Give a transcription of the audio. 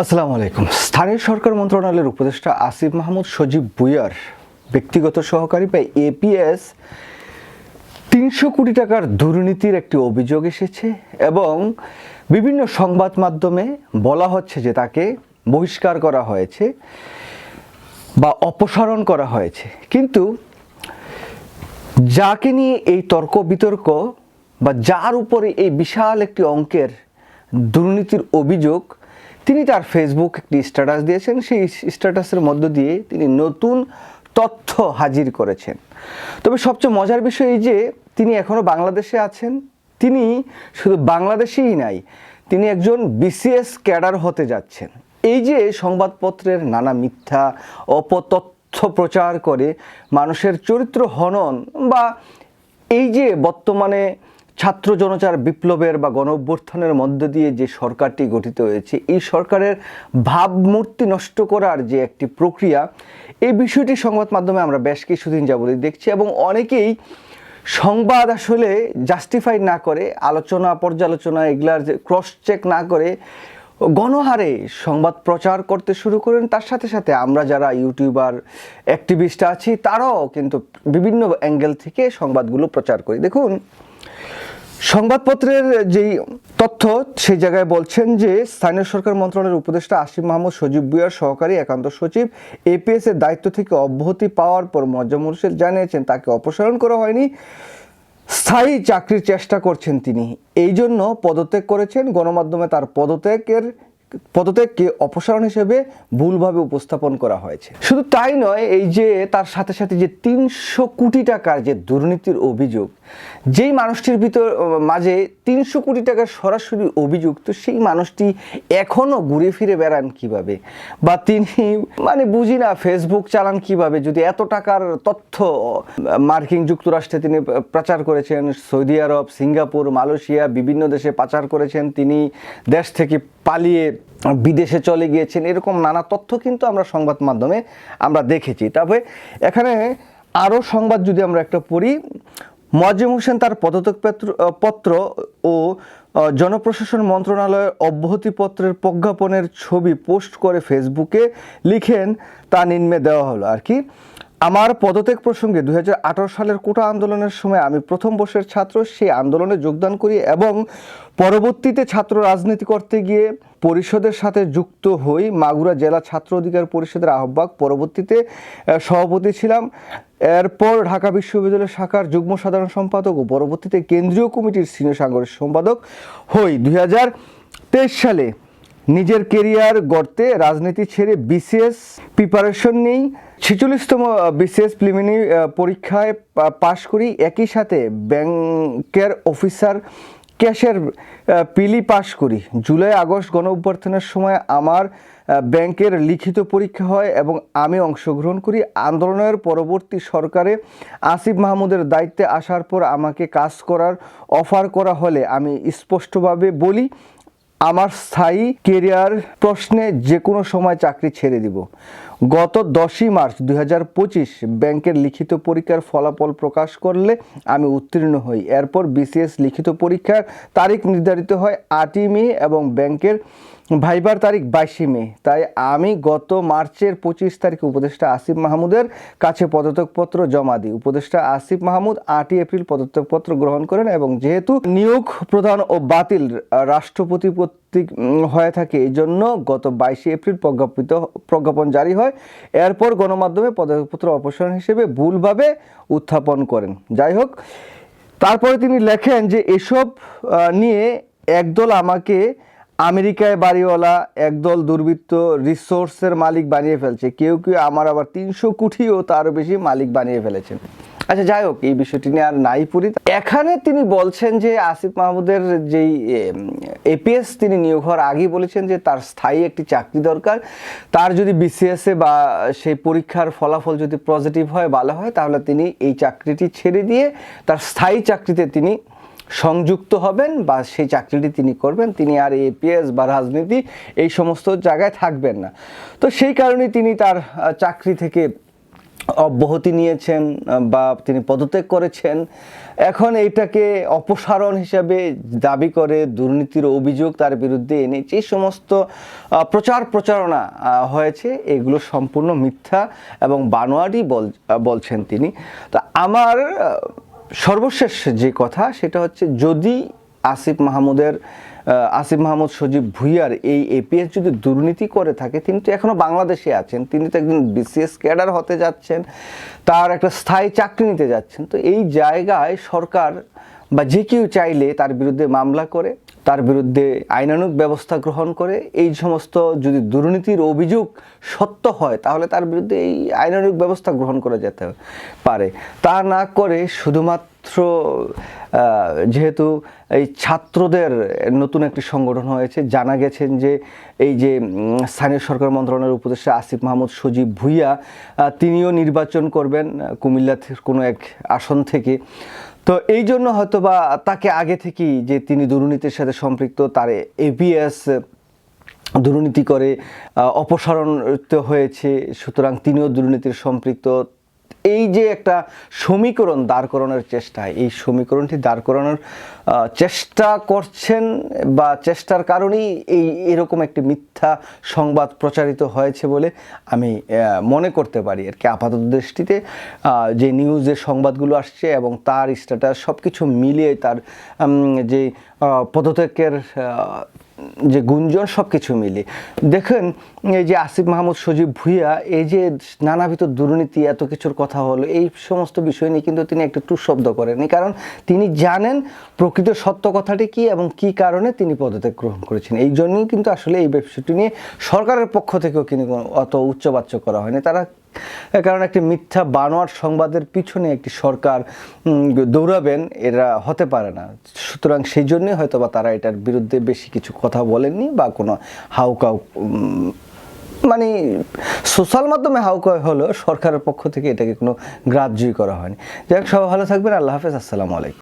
আসসালামু আলাইকুম। স্থানীয় সরকার মন্ত্রণালয়ের উপদেষ্টা আসিফ মাহমুদ সজীব বুয়ার ব্যক্তিগত সহকারী বা এপিএস তিনশো কোটি টাকার দুর্নীতির একটি অভিযোগ এসেছে এবং বিভিন্ন সংবাদ মাধ্যমে বলা হচ্ছে যে তাকে বহিষ্কার করা হয়েছে বা অপসারণ করা হয়েছে। কিন্তু যাকে নিয়ে এই তর্ক বিতর্ক বা যার উপরে এই বিশাল একটি অঙ্কের দুর্নীতির অভিযোগ তিনি তার ফেসবুক একটি স্ট্যাটাস দিয়েছেন, সেই স্ট্যাটাসের মধ্য দিয়ে তিনি নতুন তথ্য হাজির করেছেন। তবে সবচেয়ে মজার বিষয় এই যে, তিনি এখনও বাংলাদেশে আছেন। তিনি শুধু বাংলাদেশেই নাই, তিনি একজন বিসিএস ক্যাডার হতে যাচ্ছেন। এই যে সংবাদপত্রের নানা মিথ্যা, অপতথ্য প্রচার করে মানুষের চরিত্র হনন বা এই যে বর্তমানে ছাত্র জনতার বিপ্লবের বা গণ অভ্যুত্থানের মধ্য দিয়ে যে সরকারটি গঠিত হয়েছে, এই সরকারের ভাবমূর্তি নষ্ট করার যে একটি প্রক্রিয়া, এই বিষয়টি সংবাদ মাধ্যমে আমরা বেশ কিছুদিন যাবতীয় দেখছি এবং অনেকেই সংবাদ আসলে জাস্টিফাই না করে, আলোচনা, পর্যালোচনা এগুলার যে ক্রস চেক না করে গণহারে সংবাদ প্রচার করতে শুরু করেন। তার সাথে সাথে আমরা যারা ইউটিউবার অ্যাক্টিভিস্ট আছি, তারাও কিন্তু বিভিন্ন অ্যাঙ্গেল থেকে সংবাদগুলো প্রচার করি। দেখুন সংবাদপত্রের যেই তথ্য, সেই জায়গায় বলছেন যে, স্থানীয় সরকার মন্ত্রণালয়ের উপদেষ্টা আসিফ মাহমুদ, সজীব বুয়ার সহকারী একান্ত সচিব, এপিএস এর দায়িত্ব থেকে অব্যাহতি পাওয়ার পর মজ্জা মুর্শেদ জানিয়েছেন, তাকে অপসারণ করা হয়নি। স্থায়ী চাকরির চেষ্টা করছেন তিনি। এই জন্য পদত্যাগ করেছেন। গণমাধ্যমে তার পদত্যাগের পদত্যাগকে অপসারণ হিসেবে ভুলভাবে উপস্থাপন করা হয়েছে। শুধু তাই নয়, এই যে তার সাথে সাথে যে তিনশো কোটি টাকার যে দুর্নীতির অভিযোগ, যেই মানুষটির ভিতর মাঝে তিনশো কোটি টাকার সরাসরি অভিযোগ, তো সেই মানুষটি এখনও ঘুরে ফিরে বেড়ান কীভাবে? বা তিনি মানে বুঝি না ফেসবুক চালান কীভাবে? যদি এত টাকার তথ্য, মার্কিন যুক্তরাষ্ট্রে তিনি প্রচার করেছেন, সৌদি আরব, সিঙ্গাপুর, মালয়েশিয়া, বিভিন্ন দেশে পাচার করেছেন, তিনি দেশ থেকে পালিয়ে বিদেশে চলে গিয়েছেন, এরকম নানা তথ্য কিন্তু আমরা সংবাদ মাধ্যমে আমরা দেখেছি। তবে এখানে আরও সংবাদ যদি আমরা একটা পড়ি মোয়াজ্জেম হোসেন তার পদত্যাগ পত্র- ও জনপ্রশাসন মন্ত্রণালয়ের অব্যাহতিপত্রের প্রজ্ঞাপনের ছবি পোস্ট করে ফেসবুকে লিখেন, তা নিম্নে দেওয়া হলো আর কি, আমার পদত্যাগ প্রসঙ্গে দু হাজার আঠেরো সালের কোটা আন্দোলনের সময় আমি প্রথম বর্ষের ছাত্র, সেই আন্দোলনে যোগদান করি এবং পরবর্তীতে ছাত্র রাজনীতি করতে গিয়ে পরিষদের সাথে যুক্ত হই মাগুরা জেলা ছাত্র অধিকার পরিষদের আহ্বায়ক। পরবর্তীতে সভাপতি ছিলাম। এরপর ঢাকা বিশ্ববিদ্যালয় শাখার যুগ্ম সাধারণ সম্পাদক ও পরবর্তীতে কেন্দ্রীয় কমিটির সিনিয়র সাংগঠনিক সম্পাদক হই। দুই হাজার তেইশ সালে নিজের কেরিয়ার গড়তে রাজনীতি ছেড়ে বিসিএস প্রিপারেশন নেই। ছেচল্লিশতম বিসিএস প্রিলিমিনারি পরীক্ষায় পাশ করি। একই সাথে ব্যাংকের অফিসার ক্যাশের পিলি পাস করি। জুলাই, আগস্ট গণ অভ্যর্থনের সময় আমার ব্যাংকের লিখিত পরীক্ষা হয় এবং আমি অংশগ্রহণ করি। আন্দোলনের পরবর্তী সরকারে আসিফ মাহমুদের দায়িত্বে আসার পর আমাকে কাজ করার, অফার করা হলে আমি স্পষ্টভাবে বলি আমার স্থায়ী কেরিয়ার প্রশ্নে যে কোনো সময় চাকরি ছেড়ে দিব। গত দশই মার্চ দু হাজার পঁচিশ ব্যাংকের লিখিত পরীক্ষার ফলাফল প্রকাশ করলে আমি উত্তীর্ণ হই। এরপর বিসিএস লিখিত পরীক্ষার তারিখ নির্ধারিত হয় আটই মে এবং ব্যাংকের ভাইবার তারিখ বাইশে মে। তাই আমি গত মার্চের পঁচিশ তারিখে উপদেষ্টা আসিফ মাহমুদের কাছে পদত্যাগপত্র জমা দিই। উপদেষ্টা আসিফ মাহমুদ আটই এপ্রিল পদত্যাগপত্র গ্রহণ করেন এবং যেহেতু নিয়োগ প্রধান ও বাতিল রাষ্ট্রপতি কর্তৃক হয়ে থাকে, এই জন্য গত বাইশে এপ্রিল প্রজ্ঞাপিত, প্রজ্ঞাপন জারি হয়। এরপর গণমাধ্যমে পদত্যাগপত্র অপসারণ হিসেবে ভুলভাবে উত্থাপন করেন। যাই হোক, তারপরে তিনি লেখেন যে এসব নিয়ে একদল আমাকে আমেরিকায় বাড়িওয়ালা একদল দুর্বৃত্ত রিসোর্সের মালিক বানিয়ে ফেলছে। কেউ কেউ আমার আবার তিনশো কোটি ও তারও বেশি মালিক বানিয়ে ফেলেছেন। আচ্ছা যাই হোক, এই বিষয়টি নিয়ে আর নাই পড়ি এখানে তিনি বলছেন যে আসিফ মাহমুদের যেই এপিএস তিনি নিয়োগ হওয়ার আগেই বলেছেন যে তার স্থায়ী একটি চাকরি দরকার। তার যদি বিসিএসে বা সেই পরীক্ষার ফলাফল যদি পজিটিভ হয়, ভালো হয়, তাহলে তিনি এই চাকরিটি ছেড়ে দিয়ে তার স্থায়ী চাকরিতে তিনি সংযুক্ত হবেন বা সেই চাকরিটি তিনি করবেন, তিনি আর এপিএস বা রাজনীতি এই সমস্ত জায়গায় থাকবেন না। তো সেই কারণে তিনি তার চাকরি থেকে অব্যাহতি নিয়েছেন বা তিনি পদত্যাগ করেছেন। এখন এইটাকে অপসারণ হিসাবে দাবি করে দুর্নীতির অভিযোগ তার বিরুদ্ধে এনে যে সমস্ত প্রচার প্রচারণা হয়েছে, এগুলো সম্পূর্ণ মিথ্যা এবং বানোয়ারই বল বলছেন তিনি। তো আমার সর্বশেষ যে কথা সেটা হচ্ছে যদি আসিফ মাহমুদের আসিফ মাহমুদ সজীব ভুইয়ার এই এপিএস যদি দুর্নীতি করে থাকে, তিনি তো এখনও বাংলাদেশে আছেন, তিনি তো একজন বিসিএস ক্যাডার হতে যাচ্ছেন, তার একটা স্থায়ী চাকরি নিতে যাচ্ছেন, তো এই জায়গায় সরকার বা যে কেউ চাইলে তার বিরুদ্ধে মামলা করে তার বিরুদ্ধে আইনানুগ ব্যবস্থা গ্রহণ করে এই সমস্ত যদি দুর্নীতির অভিযোগ সত্য হয়, তাহলে তার বিরুদ্ধে এই আইনানুগ ব্যবস্থা গ্রহণ করা যেতে পারে। তা না করে শুধুমাত্র যেহেতু এই ছাত্রদের নতুন একটি সংগঠন হয়েছে, জানা গেছেন যে এই যে স্থানীয় সরকার মন্ত্রণালয়ের উপদেষ্টা আসিফ মাহমুদ সজীব ভুইয়া তিনিও নির্বাচন করবেন, কুমিল্লা কোনো এক আসন থেকে। তো এই জন্য হয়তো বা তাকে আগে থেকেই যে তিনি দুর্নীতির সাথে সম্পৃক্ত, তার এপিএস দুর্নীতি করে অপসারণ হয়েছে, সুতরাং তিনিও দুর্নীতির সম্পৃক্ত। এই যে একটা সমীকরণ দাঁড় করানোর চেষ্টা, এই সমীকরণটি দাঁড় করানোর চেষ্টা করছেন বা চেষ্টার কারণেই এই এরকম একটি মিথ্যা সংবাদ প্রচারিত হয়েছে বলে আমি মনে করতে পারি। আর কি আপাতত দৃষ্টিতে যে নিউজের সংবাদগুলো আসছে এবং তার স্ট্যাটাস সব কিছু মিলিয়ে তার যে পদত্যাগের যে গুঞ্জন সব কিছু মিলে। দেখেন, এই যে আসিফ মাহমুদ, সজীব ভুইয়া, এই যে নানাবিধ দুর্নীতি, এত কিছুর কথা হলো, এই সমস্ত বিষয় নিয়ে কিন্তু তিনি একটা টু শব্দ করেননি কারণ তিনি জানেন প্রকৃত সত্য কথাটি কি এবং কি কারণে তিনি পদত্যাগ গ্রহণ করেছেন। এই জন্যই কিন্তু আসলে এই বিষয়টি নিয়ে সরকারের পক্ষ থেকেও কিন্তু অত উচ্চবাচ্য করা হয়নি। তারা কারণ একটি মিথ্যা বানোয়ার সংবাদের পিছনে একটি সরকার দৌড়াবেন, এরা হতে পারে না। সুতরাং সেই জন্যই হয়তো বা তারা এটার বিরুদ্ধে বেশি কিছু কথা বলেননি বা কোনো হাউকাউ মানে সোশ্যাল মাধ্যমে হাউকাউ হলো সরকারের পক্ষ থেকে এটাকে কোনো গ্রাহ্যই করা হয়নি। যাই হোক, সবাই ভালো থাকবেন। আল্লাহ হাফেজ। আসসালামু আলাইকুম।